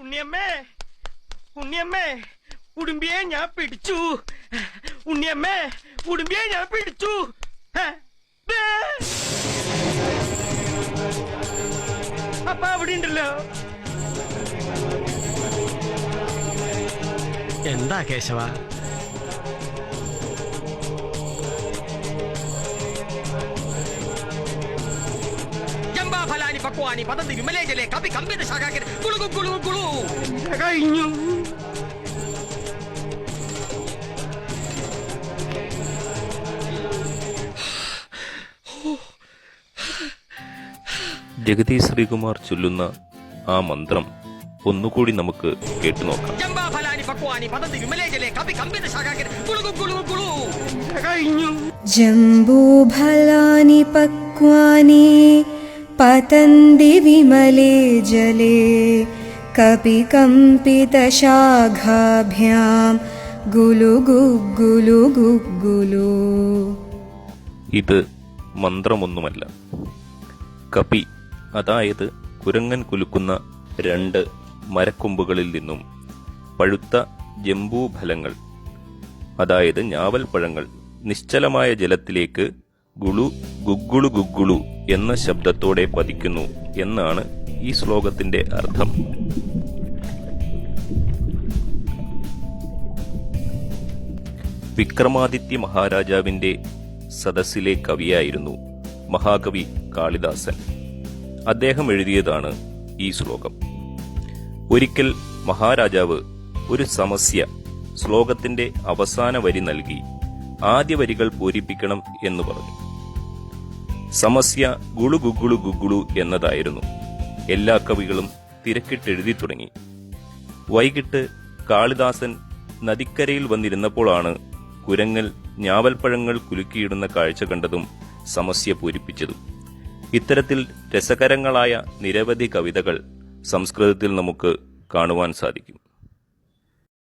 ഉണ്ണിയമ്മേ ഉണ്ണിയമ്മേ ഉടുമ്പിയെ ഞാൻ പിടിച്ചു. ഉണ്ണിയമ്മേ ഉടുമ്പിയെ ഞാൻ പിടിച്ചു. അപ്പ അവിടെ ഉണ്ടല്ലോ. എന്താ കേശവ? ജംബാഫലാനി പക്വാനി പതന്തി വിമലേജലെ കവി കപി കമ്പിത ശാഖാകര കുളു കുളു കുളു. കഴിഞ്ഞു. ജഗതി ശ്രീകുമാർ ചൊല്ലുന്ന ആ മന്ത്രം ഒന്നുകൂടി നമുക്ക് കേട്ടു നോക്കാം. ജംബൂഫലാനി പക്വാനി പതന്തി വിമലേ ജലേ കപികമ്പിതശാഖാഭ്യാം ഗുലുഗുഗുലുഗുഗുലു ഇത് മന്ത്രമൊന്നുമല്ല. കപി അതായത് കുരങ്ങൻ കുലുക്കുന്ന രണ്ട് മരക്കൊമ്പുകളിൽ നിന്നും പഴുത്ത ജംബൂഫലങ്ങൾ അതായത് ഞാവൽ പഴങ്ങൾ നിശ്ചലമായ ജലത്തിലേക്ക് ഗുളു ഗുഗ്ഗുളു ഗുഗ്ഗുളു എന്ന ശബ്ദത്തോടെ പതിക്കുന്നു എന്നാണ് ഈ ശ്ലോകത്തിന്റെ അർത്ഥം. വിക്രമാദിത്യ മഹാരാജാവിന്റെ സദസ്സിലെ കവിയായിരുന്നു മഹാകവി കാളിദാസൻ. അദ്ദേഹം എഴുതിയതാണ് ഈ ശ്ലോകം. ഒരിക്കൽ മഹാരാജാവ് ഒരു സമസ്യ ശ്ലോകത്തിന്റെ അവസാന വരി നൽകി ആദ്യ വരികൾ പൂരിപ്പിക്കണം എന്ന് പറഞ്ഞു. സമസ്യ ഗുളു ഗുഗുളു ഗുഗുളു എന്നതായിരുന്നു. എല്ലാ കവികളും തിരക്കിട്ടെഴുതി തുടങ്ങി. വൈകിട്ട് കാളിദാസൻ നദിക്കരയിൽ വന്നിരുന്നപ്പോഴാണ് കുരങ്ങൽ ഞാവൽപ്പഴങ്ങൾ കുലുക്കിയിടുന്ന കാഴ്ച കണ്ടതും സമസ്യ പൂരിപ്പിച്ചതും. ഇത്തരത്തിൽ രസകരങ്ങളായ നിരവധി കവിതകൾ സംസ്കൃതത്തിൽ നമുക്ക് കാണുവാൻ സാധിക്കും.